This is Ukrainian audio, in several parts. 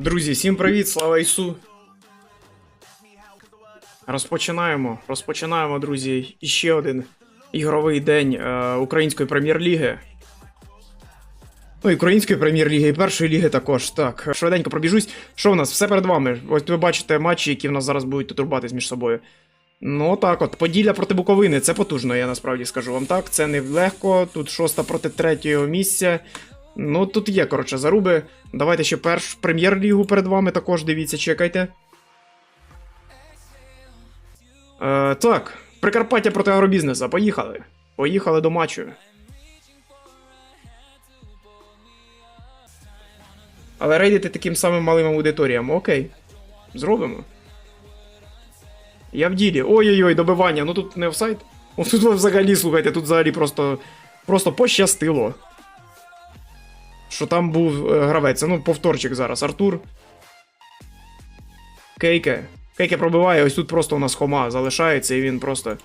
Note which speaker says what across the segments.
Speaker 1: Друзі, всім привіт, слава Ісу. Розпочинаємо. Розпочинаємо, друзі, іще один ігровий день е, Української прем'єр-ліги. Ну, і Української прем'єр-ліги, і першої ліги також. Так, швиденько пробіжусь. Що в нас? Все перед вами. Ось ви бачите матчі, які в нас зараз будуть тут рубатись між собою. Ну так от, Поділля проти Буковини, це потужно, я насправді скажу вам так. Це не легко. Тут шоста проти третього місця. Ну, тут є, коротше, заруби. Давайте ще перш прем'єр-лігу перед вами також дивіться, чекайте. Е, так, Прикарпаття проти агробізнеса. Поїхали. Поїхали до матчу. Але рейдити таким самим малим аудиторіям. Окей. Зробимо. Я в ділі. Ой-ой-ой, добивання. Ну тут не офсайд. О, тут взагалі, слухайте, тут взагалі просто. Просто пощастило. Що там був е, гравець. Ну, повторчик зараз. Артур. Кейке. Кейке пробиває, ось тут просто у нас хома залишається, і він просто.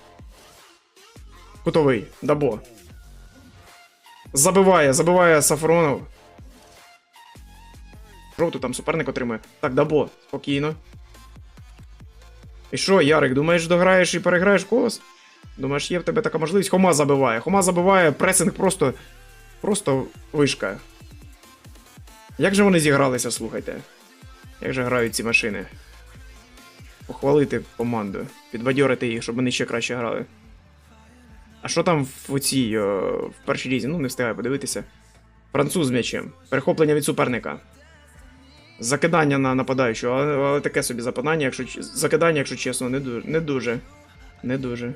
Speaker 1: Кутовий. Дабо. Забиває, забиває Сафронов. Жовту там суперник отримує. Так, Дабо, спокійно. І що, Ярик, думаєш, дограєш і переграєш колос? Думаєш, є в тебе така можливість? Хома забиває. Хома забиває, пресинг просто. Просто вишка. Як же вони зігралися, слухайте? Як же грають ці машини? Похвалити команду, підбадьорити їх, щоб вони ще краще грали. А що там в цій, в першій лізі? Ну, не встигаю подивитися. Француз з м'ячем. Перехоплення від суперника. Закидання на нападаючого, але, але таке собі западання, якщо закидання, якщо чесно, не дуже. Не дуже. Не дуже.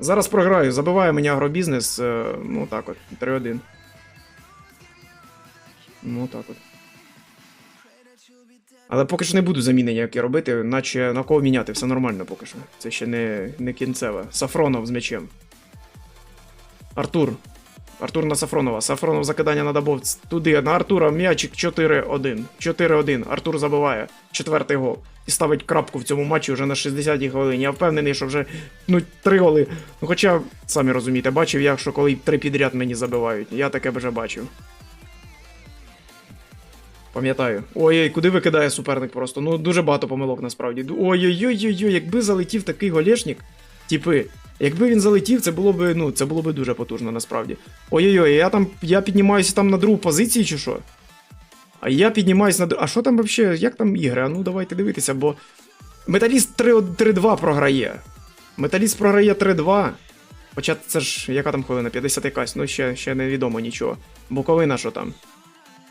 Speaker 1: Зараз програю, забиває мені агробізнес. е, Ну так от, 3-1. Ну так от. Але поки що не буду заміни ніякі робити, наче на кого міняти, все нормально поки що. Це ще не, не кінцеве. Сафронов з м'ячем. Артур. Артур на Сафронова. Сафронов закидання на Дабовць. Туди, на Артура м'ячик 4-1. 4-1. Артур забиває. Четвертий гол. І ставить крапку в цьому матчі вже на 60-й хвилині. Я впевнений, що вже ну, три голи. Ну, хоча, самі розумієте, бачив я, що коли три підряд мені забивають. Я таке вже бачив. Пам'ятаю. Ой-ой, куди викидає суперник просто. Ну, дуже багато помилок насправді. Ой-ой-ой-ой, якби залетів такий голешник, типи, якби він залетів, це було б, ну, це було б дуже потужно насправді. Ой-ой-ой, я там я піднімаюся там на другу позицію чи що? А я піднімаюся на дру- А що там взагалі? Як там ігри? А ну давайте дивитися, бо. Металіст 3 3-2 програє. Металіст програє 3-2. Хоча це ж, яка там хвилина? 50 якась, ну ще, ще невідомо нічого. Буковина, що там?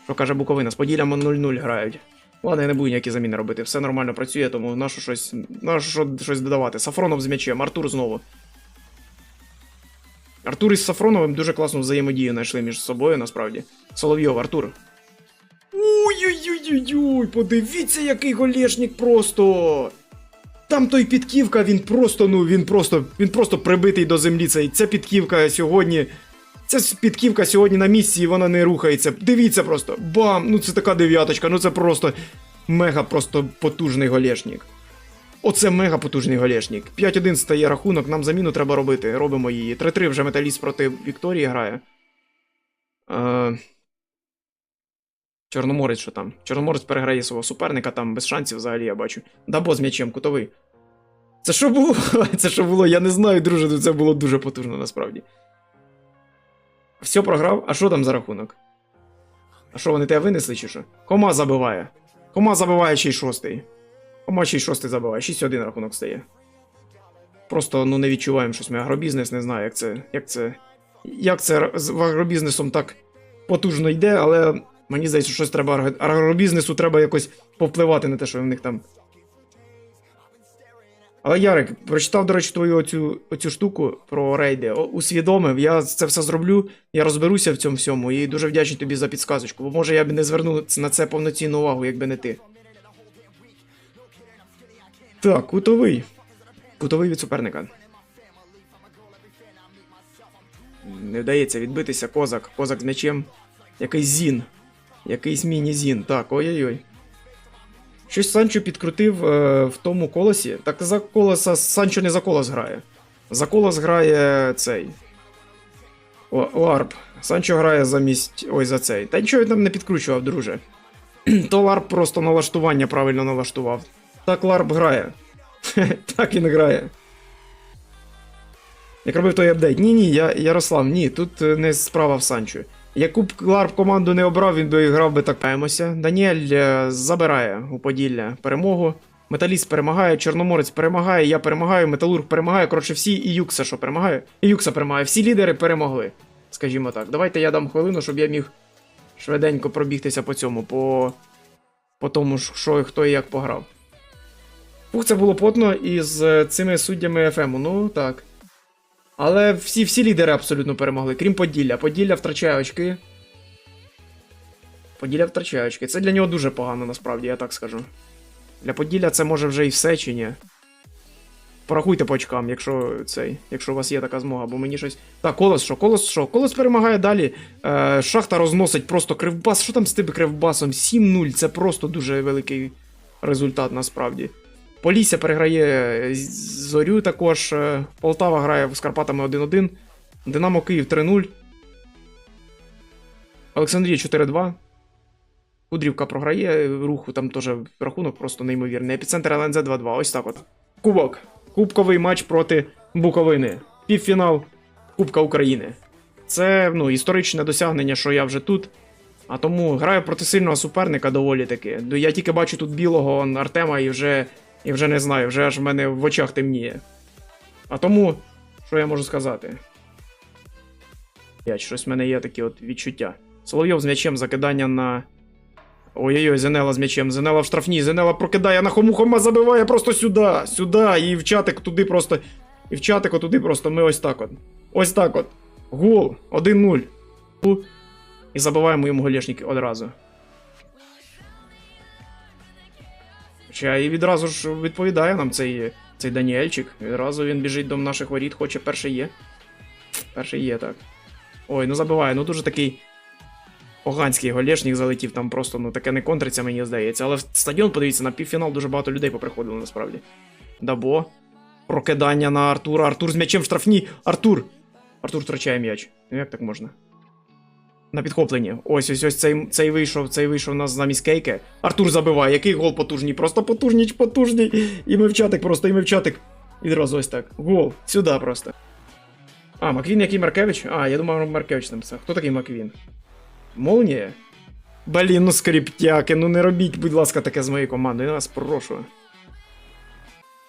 Speaker 1: Що каже Буковина, з Поділлями 0-0 грають. Ладно, я не буду ніякі заміни робити, все нормально працює, тому нащо щось, нащо що- щось додавати. Сафронов з м'ячем, Артур знову. Артур із Сафроновим дуже класну взаємодію знайшли між собою, насправді. Соловйов, Артур. Ой-ой-ой-ой-ой, подивіться, який голешник просто. Там той підківка, він просто, ну, він просто, він просто прибитий до землі. Цей, ця підківка сьогодні. Ця підківка сьогодні на місці і вона не рухається. Дивіться просто. Бам! Ну це така дев'яточка, ну це просто мега просто потужний голешник. Оце мега потужний голешник. 5-1 стає рахунок, нам заміну треба робити. Робимо її. 3-3 вже металіст проти Вікторії грає. Е... Чорноморець, що там? Чорноморець переграє свого суперника, там без шансів взагалі я бачу. Дабо з м'ячем, кутовий. Це що було? Це що було? Я не знаю, друже, ну це було дуже потужно насправді. Все програв, а що там за рахунок? А що вони тебе винесли чи що? Кома забиває. Кома забиває ще й шостий. Кома ще й шостий забиває, 6-1 рахунок стає. Просто ну не відчуваємо щось. Ми агробізнес не знаю, як це. Як це. Як це з агробізнесом так потужно йде, але мені здається, що щось треба агробізнесу треба якось повпливати на те, що в них там. Але Ярик, прочитав, до речі, твою оцю, оцю штуку про рейди. О, усвідомив, я це все зроблю, я розберуся в цьому всьому і дуже вдячний тобі за підсказочку, бо може я б не звернув на це повноцінну увагу, якби не ти. Так, кутовий. Кутовий від суперника. Не вдається відбитися козак. Козак з м'ячем. Якийсь зін. Якийсь міні-зін. Так, ой-ой-ой. Щось Санчо підкрутив е, в тому колосі. Так за колоса Санчо не за колос грає. За колос грає цей. О, Ларп. Санчо грає замість. Ой, за цей. Та нічого він там не підкручував, друже. То Ларп просто налаштування правильно налаштував. Так Ларп грає. так він грає. Як робив той апдейт. Ні, ні, я, Ярослав, ні, тут е, не справа в Санчо. Яку б Ларп команду не обрав, він би грав би так. Паємося. Даніель е, забирає у Поділля перемогу. Металіст перемагає, Чорноморець перемагає, я перемагаю, Металург перемагає. Коротше, всі і Юкса, що перемагає. І Юкса перемагає. Всі лідери перемогли. Скажімо так. Давайте я дам хвилину, щоб я міг швиденько пробігтися по цьому, по, по тому, що хто і як пограв. Фух, це було потно із е, цими суддями ФМу, ну так. Але всі, всі лідери абсолютно перемогли, крім Поділля. Поділля втрачає очки. Поділля втрачає очки. Це для нього дуже погано, насправді, я так скажу. Для Поділля це може вже і все чи ні. Порахуйте по очкам, якщо цей, якщо у вас є така змога, бо мені щось. Так, колос що? Колос що? Колос перемагає далі. Е, шахта розносить просто кривбас. Що там з тим кривбасом? 7-0. Це просто дуже великий результат насправді. Полісся переграє е, Зорю також. е, Полтава грає з Карпатами 1-1. Динамо Київ 3-0. Олександрія 4-2. Кудрівка програє, руху там теж рахунок просто неймовірний. Епіцентр ЛНЗ 2-2. Ось так от. Кубок. Кубковий матч проти Буковини. Півфінал Кубка України. Це ну, історичне досягнення, що я вже тут. А тому граю проти сильного суперника доволі таки. Ну, Я тільки бачу тут білого Артема і вже, і вже не знаю, вже аж в мене в очах темніє. А тому, що я можу сказати? Я, щось в мене є такі от відчуття. Соловйов з м'ячем закидання на. Ой-ой-ой, Зенела з м'ячем. Зенела в штрафній. Зенела прокидає на хому, хома забиває просто сюди. Сюди. І в чатик туди просто. І в чатику туди просто ми ось так от. Ось так от. Гол. 1-0. І забиваємо йому голішник одразу. Хоча і відразу ж відповідає нам цей, цей Даніельчик. Відразу він біжить до наших воріт, хоче перший є. Перший є, так. Ой, ну забиває, ну дуже такий. Поганський голешник залетів, там просто ну таке не контриться, мені здається. Але в стадіон, подивіться, на півфінал дуже багато людей поприходило насправді. Дабо. Прокидання на Артура. Артур з м'ячем в штрафній. Артур! Артур втрачає м'яч. Ну як так можна? На підхопленні. Ось ось ось цей, цей вийшов, цей вийшов у нас замість кейки. Артур забиває. Який гол потужний? Просто потужний, потужний. І ми в чатик, просто і ми в чатик. Відразу ось так. Гол. Сюди просто. А, Маквін який Маркевич? А, я думав, Маркевич там писав. Хто такий Маквін? Молнія? Блін, ну скриптяки, ну не робіть, будь ласка, таке з моєю командою, я вас прошу.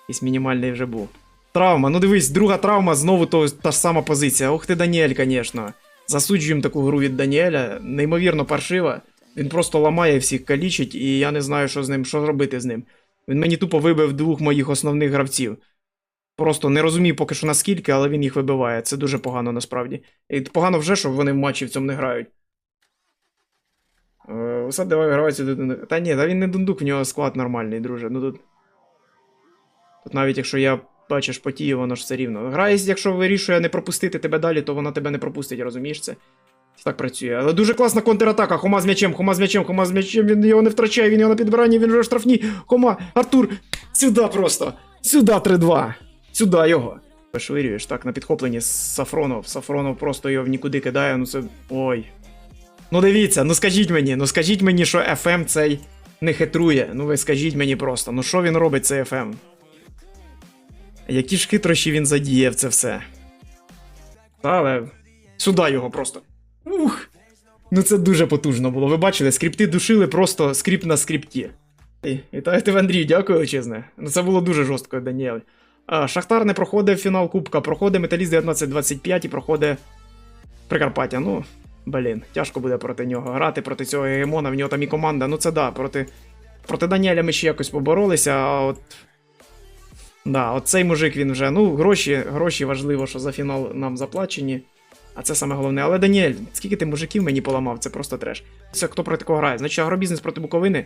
Speaker 1: Якийсь мінімальний вже був. Травма, ну дивись, друга травма, знову то, та ж сама позиція. Ох ти, Даніель, звісно. Засуджуємо таку гру від Даніеля. Неймовірно паршива. Він просто ламає всіх калічить, і я не знаю, що з ним, що робити з ним. Він мені тупо вибив двох моїх основних гравців. Просто не розумію поки що наскільки, але він їх вибиває. Це дуже погано насправді. І погано вже, що вони в матчі в цьому не грають. Усе давай гравець. Та ні, та він не дундук, в нього склад нормальний, друже. Ну тут. Тут навіть якщо я бачиш потію, воно ж все рівно. Грає, якщо вирішує не пропустити тебе далі, то вона тебе не пропустить, розумієш це? Так працює. Але дуже класна контратака. Хома з м'ячем, Хома з м'ячем, Хома з м'ячем. Він його не втрачає, він його на підбиранні, він вже штрафні. Хома, Артур, сюди просто. Сюди 3-2. Сюди його. Вишвирюєш так на підхопленні Сафронов. Сафронов просто його в нікуди кидає. Ну це. Ой. Ну дивіться, ну скажіть мені, ну скажіть мені, що FM цей не хитрує. Ну ви скажіть мені просто, ну що він робить цей FM? Які ж хитрощі він задіяв це все. Але. Сюди його просто. Ух! Ну це дуже потужно було. Ви бачили, скрипти душили просто скрипт на скрипті. Вітаю тебе, Андрій, дякую величезне. Ну це було дуже жорстко, Даніель. Шахтар не проходить фінал Кубка, проходить Металіст 19-25 і проходить Прикарпаття. Ну, блін, тяжко буде проти нього грати, проти цього гегемона, в нього там і команда. Ну це да, проти, проти Даніеля ми ще якось поборолися, а от. Да, от цей мужик він вже. Ну, гроші, гроші важливо, що за фінал нам заплачені. А це саме головне. Але Даніель, скільки ти мужиків мені поламав, це просто треш. Це хто проти кого грає? Значить, агробізнес проти Буковини.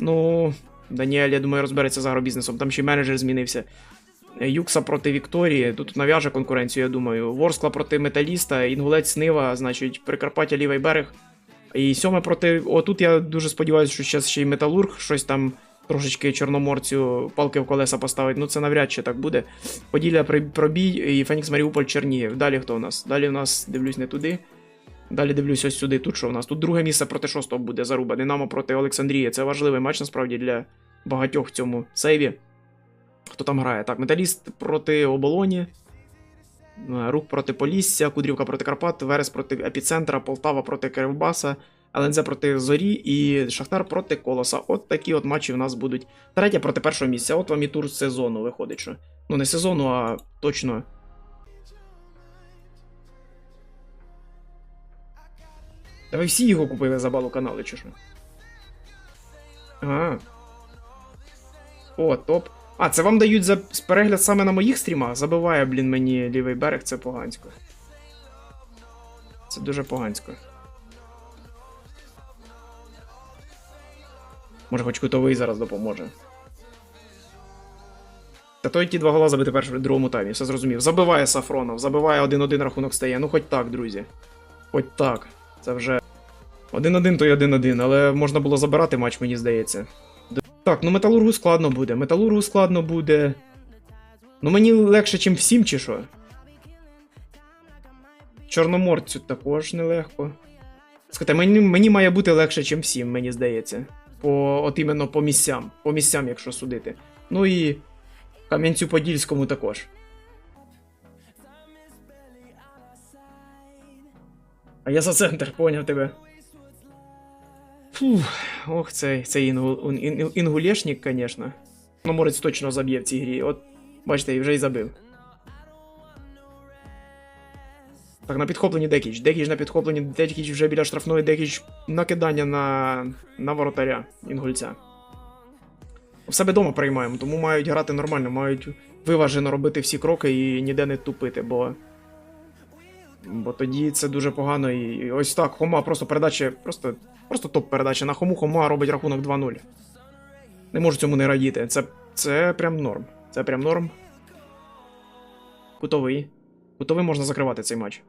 Speaker 1: Ну, Даніель, я думаю, розбереться з агробізнесом. Там ще й менеджер змінився. Юкса проти Вікторії. Тут нав'яже конкуренцію, я думаю. Ворскла проти Металіста, Інгулець Нива, значить, Прикарпаття, лівий берег. І сьоме проти. Отут я дуже сподіваюся, що зараз ще й Металург щось там трошечки чорноморцю палки в колеса поставить. Ну це навряд чи так буде. Поділля пробій і Фенікс Маріуполь Чернігів. Далі хто у нас? Далі у нас, дивлюсь, не туди. Далі дивлюсь ось сюди. Тут що у нас? Тут друге місце проти шостого буде заруба. Динамо проти Олександрії. Це важливий матч насправді для багатьох в цьому сейві. Хто там грає? Так, металіст проти оболоні. Е, Рух проти Полісся, Кудрівка проти Карпат, Верес проти Епіцентра, Полтава проти Кривбаса, ЛНЗ проти Зорі і Шахтар проти Колоса. От такі от матчі в нас будуть. Третє проти першого місця. От вам і тур сезону виходить, що. Ну, не сезону, а точно. Та ви всі його купили за балу канали, чи що? Ага. О, топ. А, це вам дають за перегляд саме на моїх стрімах? Забиває, блін, мені лівий берег, це погансько. Це дуже погансько. Може, хоч кутовий зараз допоможе. Та той ті два гола забити першому другому таймі, все зрозумів. Забиває Сафронов, забиває 1-1 рахунок стає. Ну, хоч так, друзі. Хоч так. Це вже. 1-1 то й 1-1, але можна було забирати матч, мені здається. Так, ну металургу складно буде. Металургу складно буде. Ну мені легше, чим всім, чи що? Чорноморцю також нелегко. Скажите, мені, мені має бути легше, чим всім, мені здається. По, от іменно по місцям. По місцям, якщо судити. Ну і Кам'янцю Подільському також. А я за центр, поняв тебе. Фух, ох, цей, цей інгу, ін, інгулєшник, звісно. Чорноморець точно заб'є в цій грі. От, бачите, вже й забив. Так, на підхопленні Декіч. Декіч на підхопленні, Декіч вже біля штрафної, Декіч накидання на, на воротаря інгульця. В себе вдома приймаємо, тому мають грати нормально, мають виважено робити всі кроки і ніде не тупити, бо. Бо тоді це дуже погано. І ось так, Хома просто передача, просто, просто топ-передача. На Хому Хома робить рахунок 2-0. Не можу цьому не радіти. Це, це прям норм. Це прям норм. Кутовий. Кутовий можна закривати цей матч.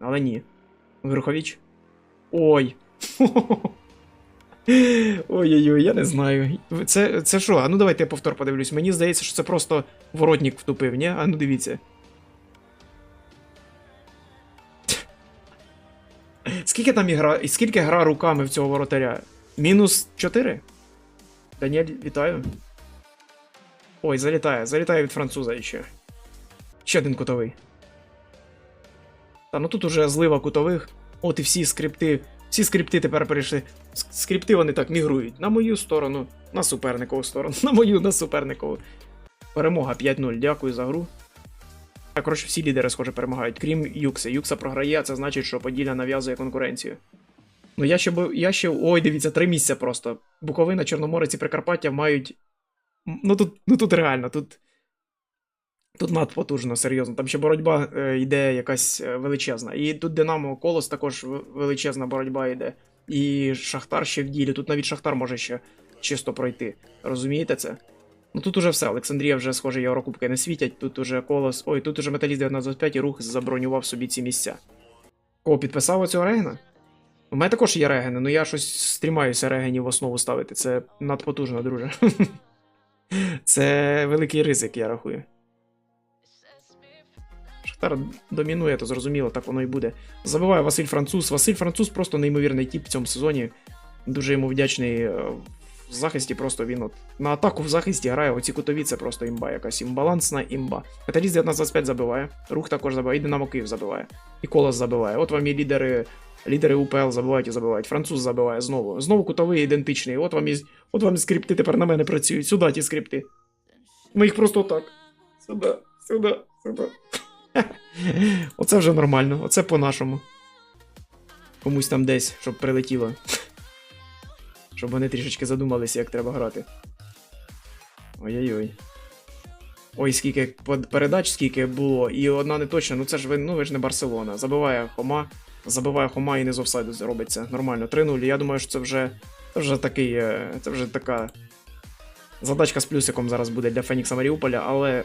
Speaker 1: Але ні. Верховіч. Ой. Ой-ой-ой, я не знаю. Це, це що? А ну давайте я повтор подивлюсь. Мені здається, що це просто воротник втупив, ні? А ну дивіться. Скільки там ігра, скільки гра руками в цього воротаря? Мінус 4? Даніель, вітаю. Ой, залітає, залітає від француза ще. Ще один кутовий. Та ну тут уже злива кутових. От і всі скрипти. Всі скрипти тепер перейшли. Скрипти вони так мігрують. На мою сторону, на суперникову сторону, на мою, на суперникову. Перемога 5-0. Дякую за гру. А коротше, всі лідери, схоже, перемагають, крім Юкса. Юкса програє, це значить, що Поділля нав'язує конкуренцію. Ну я ще я ще. Ой, дивіться, три місця просто. Буковина, Чорноморець і Прикарпаття мають. Ну тут, ну тут реально, тут. Тут надпотужно, серйозно. Там ще боротьба е, йде якась е, величезна. І тут Динамо Колос також величезна боротьба йде. І Шахтар ще в ділі. Тут навіть Шахтар може ще чисто пройти. Розумієте це? Ну тут уже все. Олександрія вже, схоже, Єврокубки не світять. Тут уже колос. Ой, тут уже металіст 1925 і рух забронював собі ці місця. Кого підписав оцього Регена? У мене також є регени, ну я щось стрімаюся регенів в основу ставити. Це надпотужно, друже. Це великий ризик, я рахую. Шахтар домінує, то зрозуміло, так воно і буде. Забиває Василь Француз. Василь Француз просто неймовірний тип в цьому сезоні. Дуже йому вдячний е, в захисті, просто він от на атаку в захисті грає. Оці кутові це просто імба, якась імбалансна імба. Металіст 1925 забиває, рух також забиває, і Динамо Київ забиває. І Колос забиває. От вам і лідери. Лідери УПЛ забивають і забивають. Француз забиває знову. Знову кутовий ідентичний. От вам і, от вам і скрипти тепер на мене працюють. Сюди ті скрипти. Ми їх просто так. Сюди, сюди, сюди. Оце вже нормально, оце по-нашому. Комусь там десь, щоб прилетіло. Щоб вони трішечки задумалися, як треба грати. Ой-ой-ой. Ой, скільки передач, скільки було, і одна не точна, ну це ж ви, ну ви ж не Барселона. Забиває Хома, забиває Хома і не з офсайду робиться. Нормально. 3-0. Я думаю, що це вже. Це вже такий. е, Це вже така. Задачка з плюсиком зараз буде для Фенікса Маріуполя, але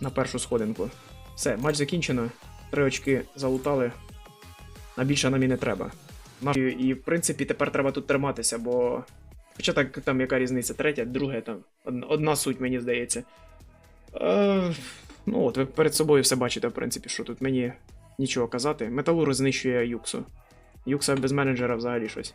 Speaker 1: на першу сходинку. Все, матч закінчено. Три очки залутали. На більше нам і не треба. І, в принципі тепер треба тут триматися, бо. Хоча так там яка різниця, третя, друге там. Одна, суть, мені здається. Е, ну от, ви перед собою все бачите, в принципі, що тут мені. нічого казати. Металур знищує Юксу. Юкса без менеджера взагалі щось.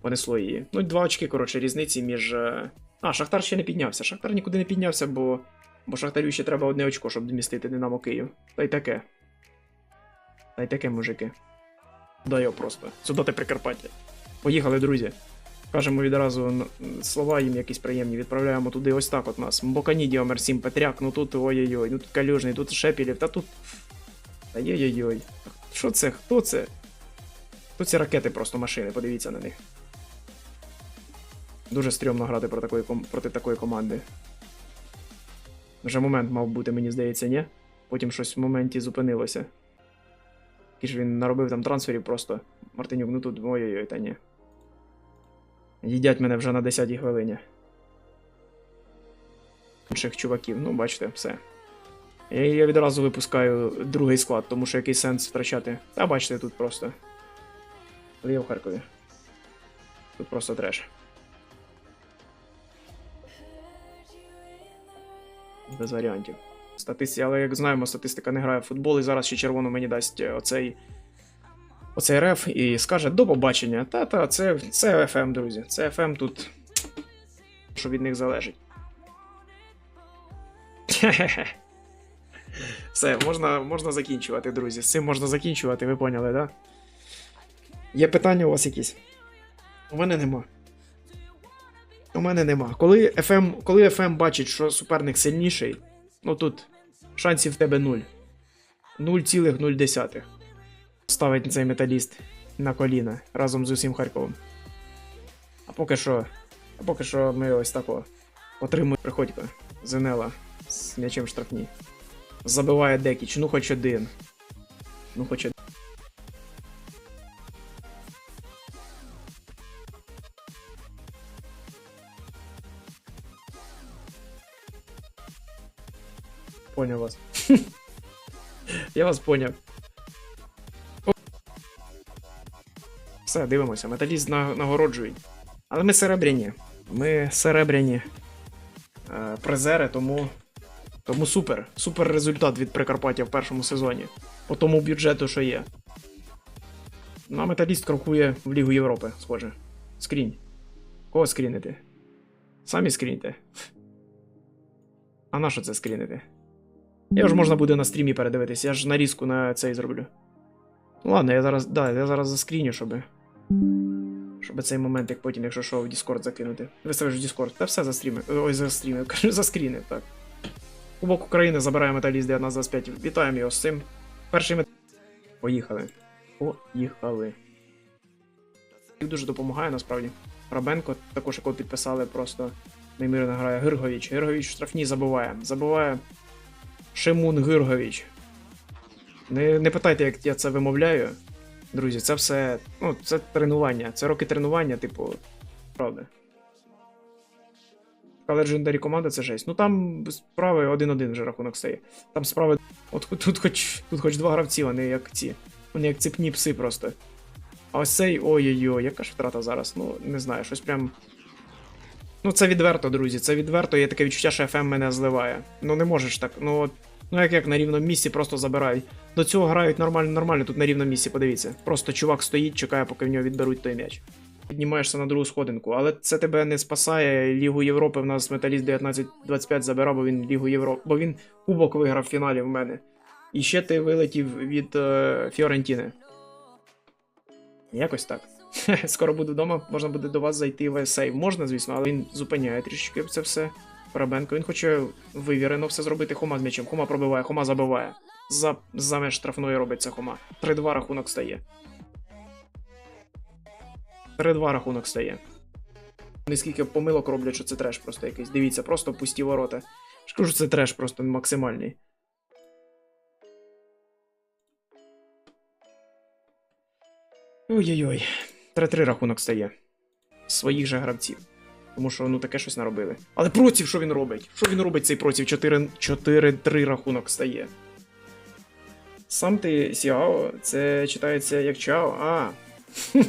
Speaker 1: Понесло її. Ну, два очки, коротше, різниці між. е, А, Шахтар ще не піднявся. Шахтар нікуди не піднявся, бо. Бо Шахтарю ще треба одне очко, щоб вмістити Динамо Київ. Та й таке. Та й таке, мужики. Дай його просто. Сюди ти Прикарпаття. Поїхали, друзі. Кажемо відразу слова їм якісь приємні, відправляємо туди ось так от нас. Mbokanidio, Мерсім Петряк, ну тут ой-ой-ой, ну тут Калюжний, тут Шепілів, та тут. Та ой-ой-ой. Що це? Хто це? Тут ці ракети просто машини, подивіться на них. Дуже стрьомно грати проти такої, проти такої команди. Вже момент мав бути, мені здається, ні? Потім щось в моменті зупинилося. Який ж він наробив там трансферів просто. Мартинюк, ну тут ой-ой-ой, та ні. Їдять мене вже на 10-й хвилині. Інших чуваків, ну бачите, все. І я відразу випускаю другий склад, тому що який сенс втрачати. Та бачите, тут просто. Але я в Харкові. Тут просто треш. Без варіантів. Статисті, але як знаємо, статистика не грає в футбол, і зараз ще червоно мені дасть е, оцей. Оцей реф і скаже до побачення. Та-та, це, це FM, друзі. Це FM тут. Що від них залежить. Все, можна, можна закінчувати, друзі. З цим можна закінчувати, ви поняли, так? Да? Є питання у вас якісь? У мене нема. У мене нема. Коли FM, коли FM бачить, що суперник сильніший, ну тут шансів в тебе нуль. 0,0. Ставить цей металіст на коліна разом з усім Харковом. А поки що. А поки що ми ось тако. Отримуємо приходько. Зенела з м'ячем штрафні. Забиває Декіч, ну хоч один. Ну хоч один. Поняв вас. Я вас поняв. Все, дивимося. Металіст нагороджують. Але ми серебряні. Ми серебряні е, призери, тому. Тому супер. Супер результат від Прикарпаття в першому сезоні. По тому бюджету, що є. Ну, а металіст крокує в Лігу Європи, схоже. Скрінь. Кого скрінити? Самі скріньте. А на що це скрінити? Я ж можна буде на стрімі передивитись, я ж нарізку на цей зроблю. Ну ладно, я зараз. Да, я зараз заскріню, щоб. Щоб цей момент, як потім, якщо що, в Discord закинути. Виставиш в Discord. Та все застрімив. Ой, застрімив, кажу, заскрінив, так. Кубок України забирає металіст 1925. Вітаємо його з цим. Перший мет... Поїхали. Поїхали. Дуже допомагає насправді. Рабенко, також якого підписали, просто неймовірно грає Гирговіч. Гирговіч штрафні забиває. Забиває Шимун Гирговіч. Не, не питайте, як я це вимовляю. Друзі, це все. Ну, це тренування. Це роки тренування, типу. Правда. Така легендарі команда це жесть. Ну там справи 1-1 вже рахунок стає. Там справи. От тут, тут хоч тут хоч два гравці, вони як ці. Вони як цепні пси просто. А ось цей ой-ой-ой, яка ж втрата зараз? Ну, не знаю, щось прям. Ну, це відверто, друзі. Це відверто, є таке відчуття, що FM мене зливає. Ну не можеш так. Ну, ну як як на рівному місці просто забирають. До цього грають нормально, нормально, тут на рівному місці, подивіться. Просто чувак стоїть, чекає, поки в нього відберуть той м'яч. Піднімаєшся на другу сходинку, але це тебе не спасає. Лігу Європи в нас металіст 19-25 забирав, бо він Лігу Європи. Бо він кубок виграв в фіналі в мене. І ще ти вилетів від е, Фіорентіни. Якось так. Скоро буду вдома, можна буде до вас зайти в сейв. Можна, звісно, але він зупиняє трішки це все. Парабенко. Він хоче вивірено все зробити. Хома з м'ячем. Хома пробиває, Хома забиває. За, за меж штрафної робиться Хома. 3-2 рахунок стає. 3-2 рахунок стає. Вони скільки помилок роблять, що це треш просто якийсь. Дивіться, просто пусті ворота. Я Кажу, це треш просто максимальний. Ой-ой-ой. 3-3 рахунок стає. Своїх же гравців. Тому що ну таке щось наробили. Але проців, що він робить? Що він робить цей проців? 4 4-3 рахунок стає. Сам ти Сіао, це читається як Чао. А.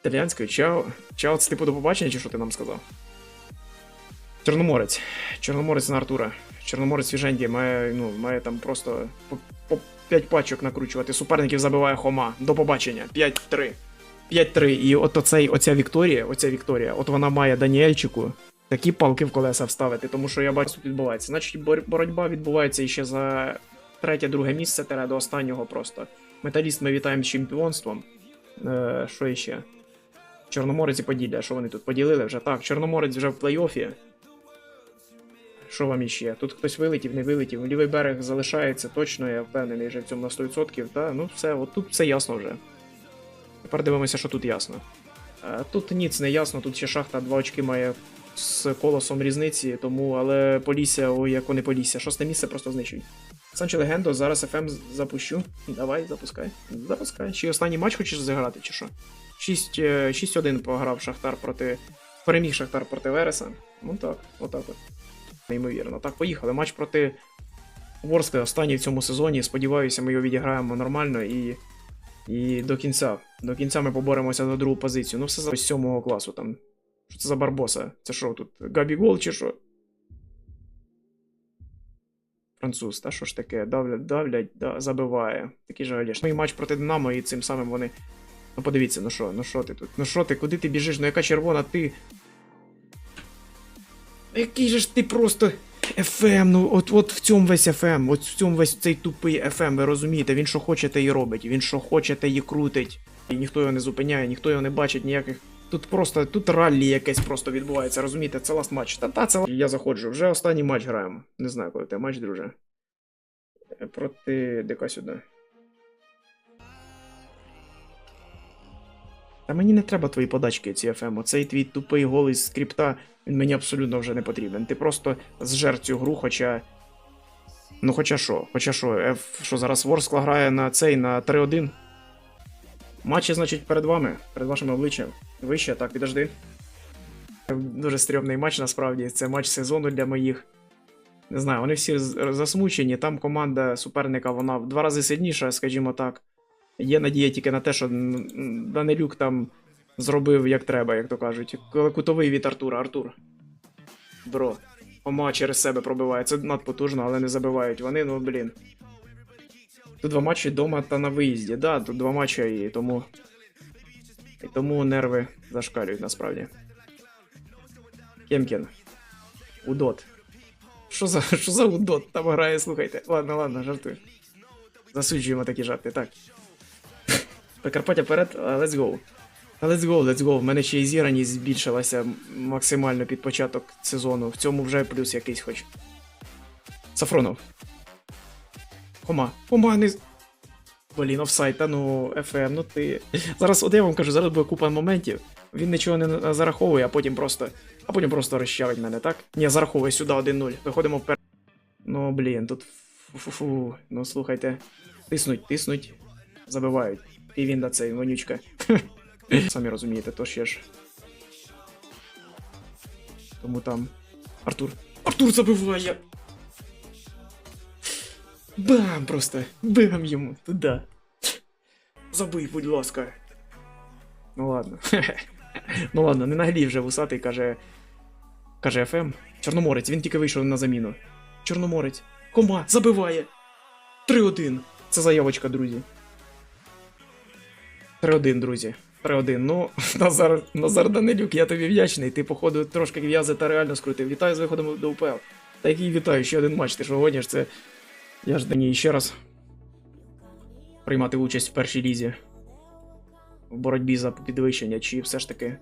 Speaker 1: Італіянською Чао. Чао, це типу до побачення, чи що ти нам сказав? Чорноморець. Чорноморець на Артура. Чорноморець Фіженді має, ну, має там просто по, 5 пачок накручувати. Суперників забиває Хома. До побачення. 5-3. 5-3. І от оцей, оця Вікторія, оця Вікторія, от вона має Даніельчику такі палки в колеса вставити, тому що я бачу, тут відбувається. Значить, боротьба відбувається іще за третє, друге місце, тере до останнього просто. Металіст ми вітаємо з чемпіонством. Е, що іще? Чорноморець і Поділля, що вони тут поділили вже? Так, Чорноморець вже в плей-офі. Що вам іще? Тут хтось вилетів, не вилетів. Лівий берег залишається точно, я впевнений вже в цьому на 100%. Та? Ну все, от тут все ясно вже. Тепер дивимося, що тут ясно. Е, Тут ніц не ясно, тут ще шахта 2 очки має з колосом різниці, тому, але Полісся, ой, як вони Полісся. Шосте місце просто знищують. Санчо Легендо, зараз FM запущу. Давай, запускай. Запускай. Чи останній матч хочеш зіграти, чи що? 6, е, 6-1 пограв Шахтар проти. Переміг Шахтар проти Вереса. Ну так, отак от. Неймовірно. Так, поїхали. Матч проти Ворскли останній в цьому сезоні. Сподіваюся, ми його відіграємо нормально і. І до кінця. До кінця ми поборемося за другу позицію. Ну, все за сьомого класу там. Що це за барбоса? Це що тут? Габі Гол чи що? Француз, та що ж таке? Давлять, давлять, да, забиває. Такий же Олєш. Мій матч проти Динамо, і цим самим вони. Ну подивіться, ну що, ну що ти тут? Ну що ти, куди ти біжиш? Ну яка червона ти. Який же ж ти просто. FM, ну от, от в цьому весь FM, от в цьому весь цей тупий FM, ви розумієте, він що хоче, те і робить, він що хоче, те і крутить. І ніхто його не зупиняє, ніхто його не бачить, ніяких. Тут просто тут раллі якесь просто відбувається, розумієте, це ласт матч. Та та це я заходжу. Вже останній матч граємо. Не знаю, коли ти матч, друже. Проти ДК сюди. Та мені не треба твої подачки, ці FM. Оцей твій тупий голий з скрипта, він мені абсолютно вже не потрібен. Ти просто зжер цю гру, хоча. Ну, хоча що, хоча що, F, що зараз Ворскла грає на цей на 3-1. Матчі, значить, перед вами, перед вашим обличчям. Вище, так, підожди. Дуже стрьомний матч, насправді. Це матч сезону для моїх. Не знаю, вони всі засмучені. Там команда суперника, вона в два рази сильніша, скажімо так. Є надія тільки на те, що Данилюк там зробив як треба, як то кажуть. Кутовий від Артура. Артур. Бро. Ома через себе пробиває. Це надпотужно, але не забивають вони, ну блін. Тут два матчі вдома та на виїзді. Да, тут два матчі і тому. І тому нерви зашкалюють насправді. Кемкін. Удот. Що за, що за удот там грає, слухайте. Ладно, ладно, жартую. Засуджуємо такі жарти, так. Прикарпаття вперед, let's go. Let's go, let's go. В мене ще і зіраність збільшилася максимально під початок сезону. В цьому вже плюс якийсь хоч. Сафронов. Хома. Хома, не. Блін, офсайд, та ну, FM, ну ти. Зараз, от я вам кажу, зараз буде купа моментів. Він нічого не зараховує, а потім просто. А потім просто розчавить мене, так? Ні, зараховує сюди 1-0. Виходимо вперед. Ну, блін, тут. Фу-фу-фу. Ну слухайте. Тиснуть, тиснуть. Забивають. І він да цей вонючка. Самі розумієте, то ще ж. Тому там. Артур. Артур забиває! Бам! Просто! Бам йому! Туди. Забий, будь ласка. Ну ладно. ну ладно, не наглій вже вусатий, каже. Каже ФМ. Чорноморець, він тільки вийшов на заміну. Чорноморець. Кома, забиває! 3-1. Це заявочка, друзі. 3-1, друзі. 3-1. Ну, Назар, Назар Данилюк, я тобі вдячний. Ти, походу, трошки в'язи та реально скрутив. Вітаю з виходом до УПЛ. Та який вітаю, ще один матч. Ти що гониш? Це. Я ж Дані ще раз приймати участь в першій лізі. В боротьбі за підвищення, чи все ж таки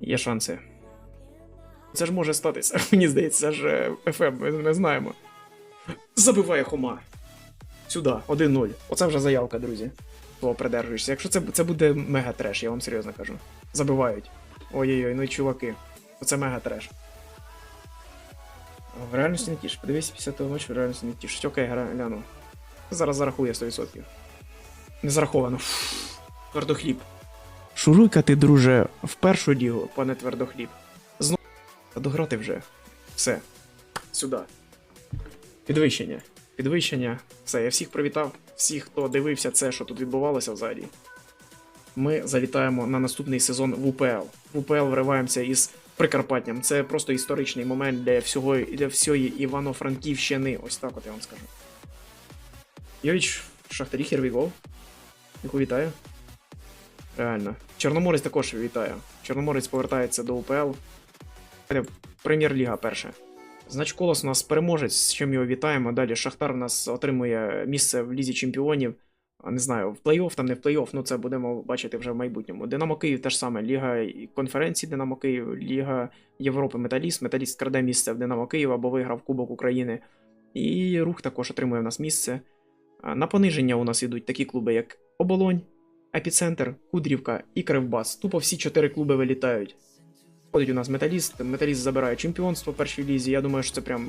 Speaker 1: є шанси. Це ж може статися. Мені здається, це ж е, ФМ, ми не знаємо. Забиває Хома. Сюди, 1-0. Оце вже заявка, друзі. Того придержуєшся. Якщо це, це буде мега треш, я вам серйозно кажу. Забивають. Ой-ой-ой, ну і чуваки. Оце мега треш. В реальності не тіш. Подивись після того матчу, в реальності не тіш. Окей, гляну. Зараз зарахує 100%. Не зараховано. Твердохліб. Шуруйка ти, друже, в першу лігу, пане твердохліб. Знову. Дограти вже. Все. Сюди. Підвищення. Підвищення. Все, я всіх привітав. Всіх, хто дивився це, що тут відбувалося взагалі. Ми завітаємо на наступний сезон в УПЛ. В УПЛ вриваємося із Прикарпаттям. Це просто історичний момент для всього для всієї Івано-Франківщини. Ось так от я вам скажу. Йович, Шахтарі, go. Яку вітаю. Реально. Чорноморець також вітаю. Чорноморець повертається до УПЛ. Прем'єр-ліга перша. Значить, Колос у нас переможець, з чим його вітаємо. Далі Шахтар у нас отримує місце в Лізі Чемпіонів. Не знаю, в плей-офф, там не в плей-офф, ну це будемо бачити вже в майбутньому. Динамо Київ теж саме. Ліга конференції Динамо Київ, Ліга Європи Металіст. Металіст краде місце в Динамо Київ або виграв Кубок України. І рух також отримує в нас місце. На пониження у нас ідуть такі клуби, як Оболонь, Епіцентр, Кудрівка і Кривбас. Тупо всі чотири клуби вилітають. Ходить у нас металіст. Металіст забирає чемпіонство в першій лізі. Я думаю, що це прям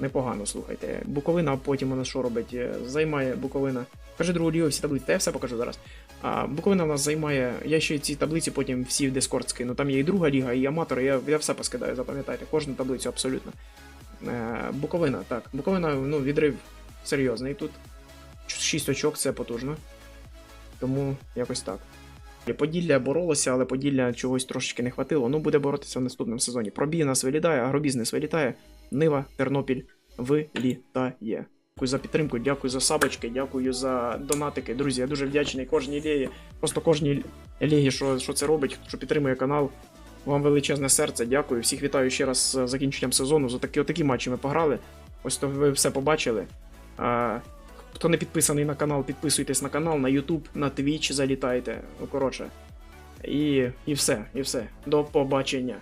Speaker 1: непогано, слухайте. Буковина потім у нас що робить? Е, Займає Буковина. Кажи другу лігу, всі таблиці, та я все покажу зараз. А, Буковина у нас займає. Я ще ці таблиці потім всі в Discord скину. Там є і друга ліга, і аматори, я, я все поскидаю, запам'ятайте, кожну таблицю абсолютно. Е, Буковина, так. Буковина, ну, відрив серйозний тут. 6 очок це потужно. Тому якось так. Поділля боролося, але Поділля чогось трошечки не хватило. Ну, буде боротися в наступному сезоні. Пробій нас вилітає, агробізнес вилітає. Нива, Тернопіль вилітає. Дякую за підтримку, дякую за сабочки, дякую за донатики. Друзі, я дуже вдячний кожній легі. Просто кожній легі, що, що це робить, що підтримує канал. Вам величезне серце, дякую. Всіх вітаю ще раз з закінченням сезону. За такі отакі матчі ми пограли. Ось то ви все побачили. Хто не підписаний на канал, підписуйтесь на канал, на YouTube, на Twitch залітайте. Ну, коротше. І, і все, і все. До побачення.